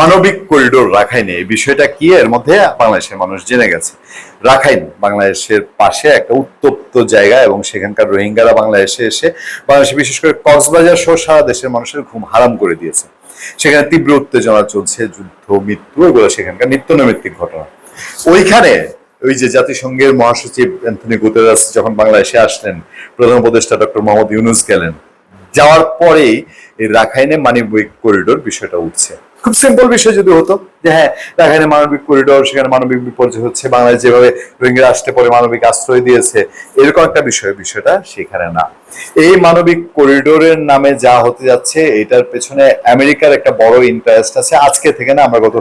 মানবিক করিডোর রাখাইনে। এই বিষয়টা কি? এর মধ্যে বাংলাদেশের মানুষ জেনে গেছে। রাখাইন বাংলাদেশের পাশে একটা উত্তপ্ত জায়গা এবং সেখানকার রোহিঙ্গারা বাংলাদেশে এসে বাংলাদেশে বিশেষ করে কক্সবাজার সহ সারা দেশের মানুষের ঘুম হারাম করে দিয়েছে। সেখানে তীব্র উত্তেজনা চলছে, যুদ্ধ, মৃত্যু, এগুলো সেখানকার নিত্য নৈমিত্তিক ঘটনা। ওইখানে ওই যে জাতিসংঘের মহাসচিব অ্যান্থনি গুতেরাস যখন বাংলাদেশে আসলেন, প্রধান উপদেষ্টা ডক্টর মোহাম্মদ ইউনুস গেলেন, যাওয়ার পরেই এই রাখাইনে মানবিক করিডোর বিষয়টা উঠছে। খুব সিম্পল বিষয় যদি হতো যে হ্যাঁ এখানে মানবিক করিডোর সেখানে মানবিক বিপর্যয় হচ্ছে বাংলাদেশ যেভাবে রোহিঙ্গা আসতে পরে, মানবিক আশ্রয় দিয়েছে, এরকম একটা বিষয়, বিষয়টা সেখানে না। এই মানবিক করিডোরের নামে যা হতে যাচ্ছে, এটার পেছনে আমেরিকার একটা বড় ইন্টারেস্ট আছে। আজকে থেকে না আমরা গত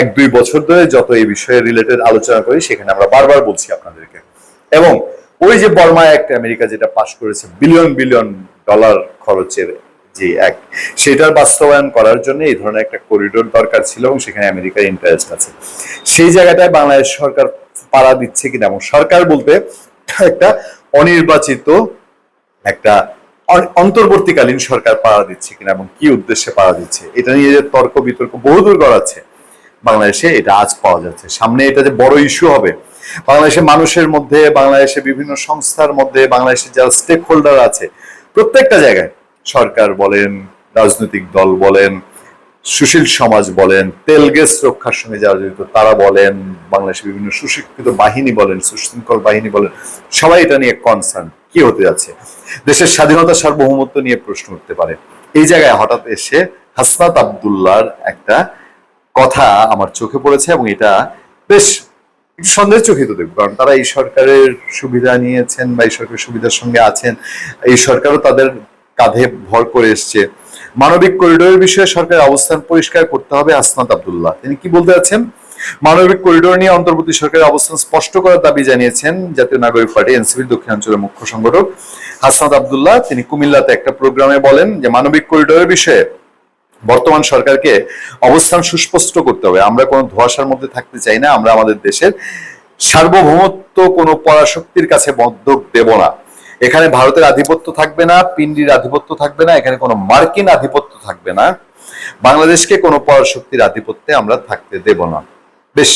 এক, দুই বছর ধরে যত এই বিষয়ে রিলেটেড আলোচনা করি, সেখানে আমরা বারবার বলছি আপনাদেরকে। এবং ওই যে বর্মা একটা আমেরিকা যেটা পাশ করেছে বিলিয়ন বিলিয়ন ডলার খরচের যে এক। সেটার বাস্তবায়ন করার জন্য এই ধরনের একটা করিডোর দরকার ছিল এবং সেখানে আমেরিকার ইন্টারেস্ট আছে। সেই জায়গাটায় বাংলাদেশ সরকার পাড়া দিচ্ছে কিনা এবং সরকার বলতে একটা অনির্বাচিত একটা অন- অন্তর্বর্তীকালীন সরকার পাড়া দিচ্ছে কিনা এবং কি উদ্দেশ্যে পাড়া দিচ্ছে, এটা নিয়ে যে তর্ক বিতর্ক বহুদূর গড়াচ্ছে বাংলাদেশে, এটা আজ পাওয়া যাচ্ছে। সামনে এটা যে বড় ইস্যু হবে, বাংলাদেশের মানুষের মধ্যে, বাংলাদেশের বিভিন্ন সংস্থার মধ্যে, বাংলাদেশের যারা স্টেক হোল্ডার আছে, প্রত্যেকটা জায়গায় সরকার বলেন, রাজনৈতিক দল বলেন, সুশীল সমাজ বলেন, তেল গ্যাস রক্ষার সঙ্গে যারা জড়িত তারা বলেন, বাংলাদেশের বিভিন্ন সুশিক্ষিত বাহিনী বলেন, সুশৃঙ্খল বাহিনী বলেন, সবাই এটা নিয়ে কনসার্ন কি হতে যাচ্ছে? দেশের স্বাধীনতা সার্বভৌমত্ব নিয়ে প্রশ্ন উঠতে পারে। এই জায়গায় হঠাৎ এসে হাসনাত আবদুল্লাহর একটা কথা আমার চোখে পড়েছে এবং এটা বেশ একটু সন্দেহের চোখে তো দেখব। কারণ তারা এই সরকারের সুবিধা নিয়েছেন বা এই সরকারের সুবিধার সঙ্গে আছেন। এই সরকারও তাদের কাঁধে ভর করে এসছে। মানবিক করিডোরের বিষয়ে সরকারের অবস্থান পরিষ্কার করতে হবে আসনাত আব্দুল্লাহ। তিনি কি বলতে যাচ্ছেন? মানবিক করিডোর নিয়ে অন্তর্বর্তী সরকারের অবস্থান স্পষ্ট করার দাবি জানিয়েছেন জাতীয় নাগরিক পার্টি, এনসিপির দক্ষিণাঞ্চলের মুখ্য সংগঠক হাসনাত আব্দুল্লাহ। তিনি কুমিল্লাতে একটা প্রোগ্রামে বলেন যে, মানবিক করিডোরের বিষয়ে বর্তমান সরকারকে অবস্থান সুস্পষ্ট করতে হবে। আমরা কোনো ধোয়াশার মধ্যে থাকতে চাই না। আমরা আমাদের দেশের সার্বভৌমত্ব কোনো পরাশক্তির কাছে বদ্ধক দেব না। এখানে ভারতের আধিপত্য থাকবে না, পিন্ডির আধিপত্য থাকবে না, এখানে কোনো মার্কিন আধিপত্য থাকবে না। বাংলাদেশকে কোনো পরাশক্তির আধিপত্যে আমরা থাকতে দেব না। বেশ,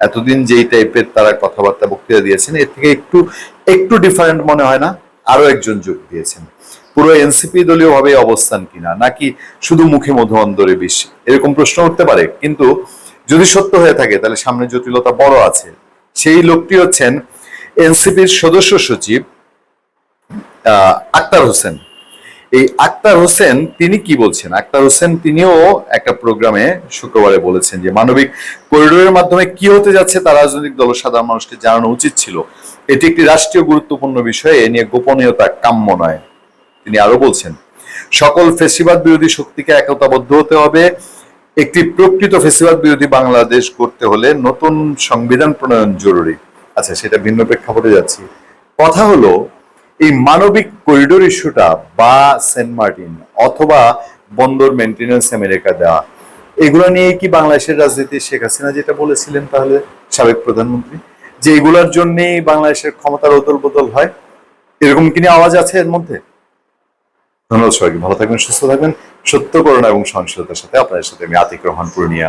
এতদিন যেই টাইপের তারা কথাবার্তা, বক্তৃতা দিয়েছেন, এর থেকে একটু একটু ডিফারেন্ট মনে হয় না? আরও একজন যোগ দিয়েছেন। পুরো এনসিপি দলীয় ভাবে অবস্থান কিনা, নাকি শুধু মুখে মধু অন্দরে বিষ এরকম প্রশ্ন উঠতে পারে, কিন্তু যদি সত্য হয়ে থাকে, তাহলে সামনে জটিলতা বড় আছে। সেই লোকটি হচ্ছেন এনসিপির সদস্য সচিব আক্তার হোসেন। এই আক্তার হোসেন তিনি কি বলছেন? আক্তার হোসেন তিনিও একটা প্রোগ্রামে শুক্রবারে বলেছেন যে, মানবিক করিডোরের মাধ্যমে কি হতে যাচ্ছে তা রাজনৈতিক দল সাধারণ মানুষকে জানানো উচিত ছিল। এটি একটি রাষ্ট্রীয় গুরুত্বপূর্ণ বিষয় এ নিয়ে গোপনীয়তা কাম্য নয়, তিনি আরও বলছেন। সকল ফেসিবাদ বিরোধী শক্তিকে একতাবদ্ধ হতে হবে। একটি প্রকৃত ফেসিবাদ বিরোধী বাংলাদেশ করতে হলে নতুন সংবিধান প্রণয়ন জরুরি। আচ্ছা সেটা ভিন্ন প্রেক্ষাপটে যাচ্ছি। কথা হলো এই মানবিক করিডোর ইস্যুটা বা সেন্ট মার্টিন অথবা বন্দর মেনটেন্যান্স আমেরিকা দেওয়া, এগুলো নিয়ে কি বাংলাদেশের রাজনীতি শেখ হাসিনা যেটা বলেছিলেন তাহলে সাবেক প্রধানমন্ত্রী, যে এগুলোর জন্যই বাংলাদেশের ক্ষমতার অদল বদল হয়, এরকম কি নিয়ে আওয়াজ আছে এর মধ্যে? ধন্যবাদ সবাইকে, ভালো থাকবেন, সুস্থ থাকবেন, সত্য করোনা এবং সহনশীলতার সাথে আপনাদের সাথে আমি আতিক রহমান, পূর্ণিয়া।